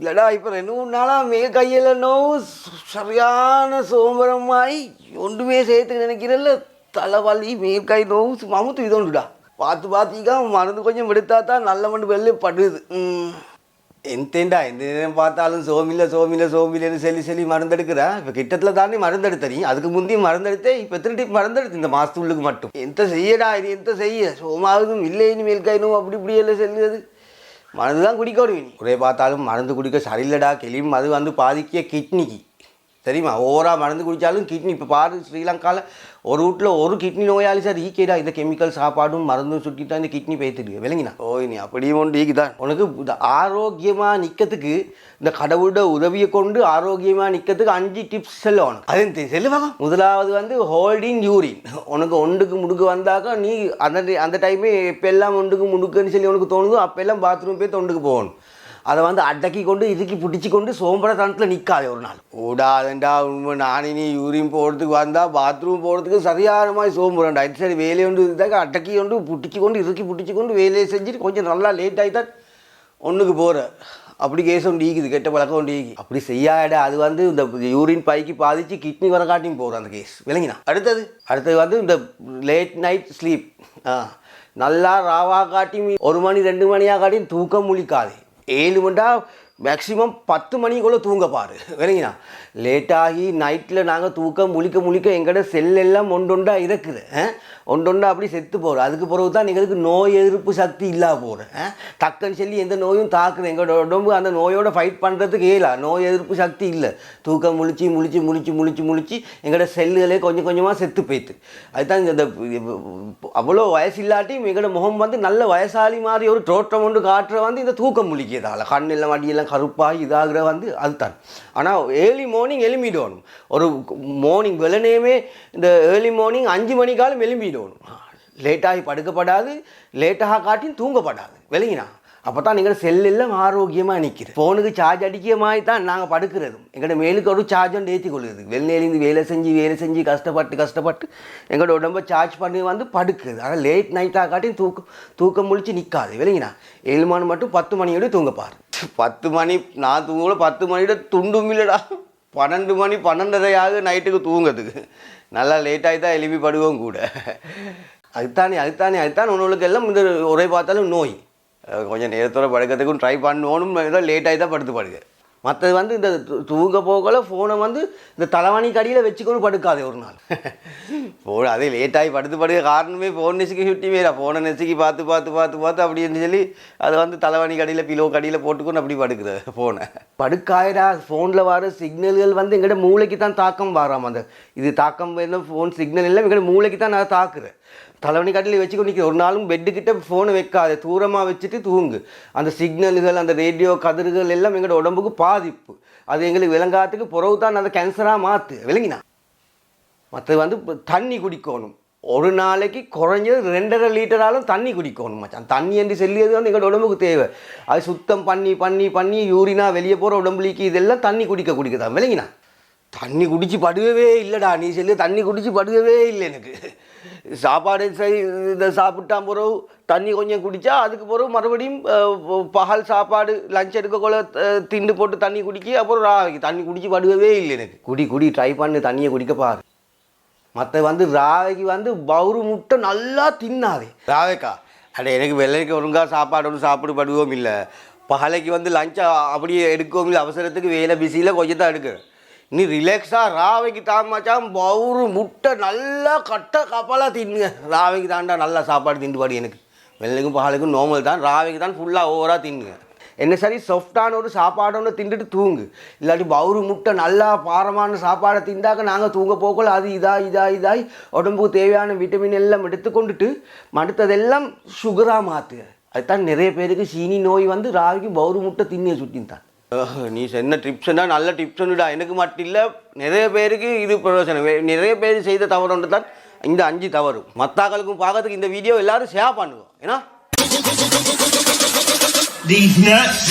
இல்லடா இப்போ ரெண்டு மூணு நாளாக மே கையில் நோவு சரியான சோம்பரமாய் ஒன்றுமே சேர்த்து நினைக்கிறல்ல தலைவலி மேற்கை நோவு மமுத்து இதோண்டுடா பார்த்து பார்த்திக்கா மருந்து கொஞ்சம் எடுத்தா தான் நல்ல மண்டு வெளில படுது ம். எந்தேண்டா எந்த நேரம் பார்த்தாலும் சோமில்ல சோமில்ல சோமில்லன்னு சொல்லி சொல்லி மருந்தெடுக்கிறா இப்போ கிட்டத்தில் தானே மருந்தெடுத்த நீ அதுக்கு முந்தைய மருந்தெடுத்தே இப்போ எத்தனை டிப் மருந்தெடுத்து இந்த மாதத்துள்ளுக்கு மட்டும் எந்த செய்யடா இது எந்த செய்ய சோமாவதும் இல்லை இனி மேல்காயினும் அப்படி இப்படி எல்லாம் செல்லுது மருந்து தான் குடிக்கணும் நீ ஒரே பார்த்தாலும் மருந்து குடிக்க சரியில்லடா கிளியும் அது வந்து பாதிக்க கிட்னிக்கு. தெரியுமா? ஓவரா மருந்து குடித்தாலும் கிட்னி இப்போ பாரு ஸ்ரீலங்காவில் ஒரு வீட்டில் ஒரு கிட்னி நோயாளி சார் ஈக்கேடா இந்த கெமிக்கல் சாப்பாடும் மருந்தும் சுட்டிட்டா இந்த கிட்னி பேத்துட்டு விளங்கினா? ஓய் நீ அப்படியும் ஒன்று ஈக்குதான் உனக்கு இந்த ஆரோக்கியமாக நிற்கிறதுக்கு இந்த கடவுளோட உதவியை கொண்டு ஆரோக்கியமாக நிற்கிறதுக்கு அஞ்சு டிப்ஸ் சொல்லணும் அது தெ- சொல்லுவாங்க முதலாவது வந்து ஹோல்டிங் யூரின் உனக்கு ஒன்றுக்கு முடுக்கு வந்தாக்கா நீ அந்த அந்த டைமே எப்பெல்லாம் ஒன்றுக்கு முடுக்குன்னு சொல்லி உனக்கு தோணுதோ அப்பெல்லாம் பாத்ரூம் போய் தொண்டுக்கு போகணும். அதை வந்து அடக்கி கொண்டு இதுக்கு பிடிச்சி கொண்டு சோம்பர நிற்காது ஒரு நாள். ஓடாதண்டா உண்மை. நானே நீ யூரின் போகிறதுக்கு வந்தால் பாத்ரூம் போகிறதுக்கு சரியான மாதிரி சோம்புறேன்டா. இது சரி வேலையை கொண்டு இதாக அடக்கி கொண்டு பிடிச்சி கொண்டு இறுக்கி பிடிச்சி கொண்டு வேலையை செஞ்சுட்டு கொஞ்சம் நல்லா லேட் ஆகிட்டான் ஒன்றுக்கு போகிற அப்படி கேஸ் ஒன்று ஈக்குது கெட்ட பழக்கம் ஒன்று ஈக்கி அப்படி செய்யாடா அது வந்து இந்த யூரின் பைக்கு பாதிச்சு கிட்னி வர காட்டியும் போகிறோம் அந்த கேஸ் விளங்கினா? அடுத்தது? அடுத்தது வந்து இந்த லேட் நைட் ஸ்லீப் ஆ நல்லா ராவா காட்டியும் ஒரு மணி ரெண்டு மணியாக காட்டியும் தூக்கம் முழிக்காது. ஏழு உண்டா? மேக்ஸிமம் பத்து மணிக்குள்ளே தூங்க பாரு. விளங்கினா லேட்டாகி நைட்டில் நாங்கள் தூக்கம் முழிக்க முழிக்க எங்கட செல் எல்லாம் ஒண்டொண்டா இருக்குது ஆ? ஒண்டொண்டா அப்படி செத்து போகிறோம் அதுக்கு பிறகு தான் எங்களுக்கு நோய் எதிர்ப்பு சக்தி இல்லாம போகிறேன் டக்குன்னு சொல்லி எந்த நோயும் தாக்குது. எங்களோட உடம்பு அந்த நோயோட ஃபைட் பண்ணுறதுக்கு ஏலா நோய் எதிர்ப்பு சக்தி இல்லை. தூக்கம் முழிச்சு முழிச்சு முழிச்சு முழிச்சு முழிச்சு எங்களோட செல்லுகளே கொஞ்சம் கொஞ்சமாக செத்து போய்த்து அதுதான் இந்த அவ்வளோ வயசு இல்லாட்டியும் எங்களோட முகம் வந்து நல்ல வயசாளி மாதிரி ஒரு தோற்றம் ஒன்று காட்டுற வந்து இந்த தூக்கம் முழிக்கிறதால. கண்ணெல்லாம் மடியெல்லாம் கருப்பாகி இதாகிற வந்து அதுதான். ஆனால் ஏர்லி மார்னிங் எலும்பிடணும் ஒரு மார்னிங் வெள்ளனையுமே இந்த ஏர்லி மார்னிங் அஞ்சு மணிக்காலம் எலும்பிடணும் லேட்டாகி படுக்கப்படாது லேட்டாக காட்டியும் தூங்கப்படாது. விளங்கினா? அப்போ தான் எங்களோட செல்லெல்லாம் ஆரோக்கியமாக நிற்கிறது ஃபோனுக்கு சார்ஜ் அடிக்கிற மாதிரி தான் நாங்கள் படுக்கிறது எங்களோட மேலுக்கு ஒரு சார்ஜ் ஒன்று ஏற்றி கொள்ளுது. வெளிநேலேருந்து வேலை செஞ்சு வேலை செஞ்சு கஷ்டப்பட்டு கஷ்டப்பட்டு எங்களோட உடம்பை சார்ஜ் பண்ணி வந்து படுக்குது. ஆனால் லேட் நைட்டாக காட்டியும் தூக்கம் தூக்கம் முழிச்சு நிற்காது விளங்கினா? ஏழு மணி மட்டும் பத்து மணியோட தூங்கப்பாரு. பத்து மணி நான் தூங்கல பத்து மணியோட துண்டும் இல்லைடா. பன்னெண்டு மணி பன்னெண்டரையாக நைட்டுக்கு தூங்குறதுக்கு. நல்லா லேட்டாகி தான் எழுப்பி படுவோம் கூட. அதுதானே அதுதானே அதுதான் உணவுகளுக்கு எல்லாம் இந்த ஒரே பார்த்தாலும் நோய். கொஞ்சம் நேரத்தோட படுக்கிறதுக்கும் ட்ரை பண்ணணும் ஏதோ லேட்டாகி தான் படுத்து படுக்க. மற்றது வந்து இந்த தூ- தூங்க போகல ஃபோனை வந்து இந்த தலைவாணி கடியில் வச்சுக்கொண்டு படுக்காதே ஒரு நாள். ஃபோன் அதே லேட்டாகி படுத்து படுக்க காரணமே ஃபோன் நெசுக்கி சுட்டி வேற. ஃபோனை நெசுக்கி பார்த்து பார்த்து பார்த்து பார்த்து அப்படின்னு சொல்லி அதை வந்து தலைவாணி கடியில் பிலோ கடியில் போட்டுக்கொண்டு அப்படி படுக்குது ஃபோனை படுக்காயிடா ஃபோனில் வர சிக்னல்கள் வந்து எங்கள்கிட்ட மூளைக்கு தான் தாக்கம் வராம அந்த இது தாக்கம் வேணும் ஃபோன் சிக்னல் எல்லாம் எங்கள்கிட்ட மூளைக்கு தான் நான் தாக்குறேன். தலைவணி கட்டில் வச்சுக்கோ நிற்கிற ஒரு நாளும் பெட்டுக்கிட்ட ஃபோனை வைக்காது. தூரமாக வச்சுட்டு தூங்கு. அந்த சிக்னல்கள் அந்த ரேடியோ கதிர்கள் எல்லாம் எங்களோட உடம்புக்கு பாதிப்பு. அது எங்களுக்கு விளங்காத்துக்கு பிறகு தான் அந்த கேன்சராக மாற்று விளங்கினா? மற்றது வந்து தண்ணி குடிக்கணும். ஒரு நாளைக்கு குறைஞ்சது ரெண்டரை லிட்டராலும் தண்ணி குடிக்கணும் மச்சான். தண்ணி என்று செல்லியது வந்து எங்களோட உடம்புக்கு தேவை. அது சுத்தம் பண்ணி பண்ணி பண்ணி யூரினா வெளியே போகிற உடம்புலிக்கு இதெல்லாம் தண்ணி குடிக்க குடிக்கதான். விளங்கினா? தண்ணி குடித்து படுகவே இல்லைடா. நீ செல்லு தண்ணி குடித்து படுகவே இல்லை எனக்கு. சாப்பாடு செய் இதை சாப்பிட்டா பிறகு தண்ணி கொஞ்சம் குடித்தா அதுக்கு பிறகு மறுபடியும் பகல் சாப்பாடு லஞ்ச் எடுக்கக்குள்ள அஹ், திண்டு போட்டு தண்ணி குடிக்கி அப்புறம் ராவைக்கு தண்ணி குடிச்சு படுகவே இல்லை எனக்கு. குடி குடி ட்ரை பண்ணு தண்ணியை குடிக்க பாரு. மற்ற வந்து ராவைக்கு வந்து பவுரு முட்டை நல்லா தின்னாதே. ராவைக்கா அட எனக்கு வெள்ளைக்கு ஒழுங்காக சாப்பாடு ஒன்று சாப்பிடு படுவோம் இல்லை பகலைக்கு வந்து லஞ்சை அப்படியே எடுக்கவும் இல்லை அவசரத்துக்கு வேலை பிஸியில் கொஞ்சம் தான் எடுக்கிறேன். நீ ரிலாக்ஸாக ராவைக்கு தாமாச்சான் பவுரு முட்டை நல்லா கட்ட கப்பலாக தின்னுங்க. ராவைக்கு தாண்டா நல்லா சாப்பாடு திண்டுபாடு எனக்கு. வெள்ளைக்கும் பாலுக்கும் நோமல் தான். ராவைக்கு தான் ஃபுல்லாக ஓவராக தின்னுங்க. என்ன சரி சாஃப்டான ஒரு சாப்பாடு ஒன்று திண்டுட்டு தூங்கு. இல்லாட்டி பவுரு முட்டை நல்லா பாரமான சாப்பாடை திண்டாக்க நாங்கள் தூங்க போகல அது இதா இதா இதாய் உடம்புக்கு தேவையான விட்டமின் எல்லாம் எடுத்துக்கொண்டுட்டு மடுத்ததெல்லாம் சுகராக மாற்று அதுதான் நிறைய பேருக்கு சீனி நோய் வந்து ராவிக்கு பவுரு முட்டை திண்ணிய சுட்டின் தான். நீ சொன்ன டிப்ஸ்னா நல்ல டிப்ஸ்னுடா எனக்கு மட்டும் இல்லை நிறைய பேருக்கு இது பிரயோஜனம் நிறைய பேர் செய்த தவறு ஒன்று தான் இந்த அஞ்சு தவறு மத்தாக்களுக்கும் பார்க்கறதுக்கு இந்த வீடியோ எல்லாரும் ஷேர் பண்ணுவோம் ஏன்னா These nuts,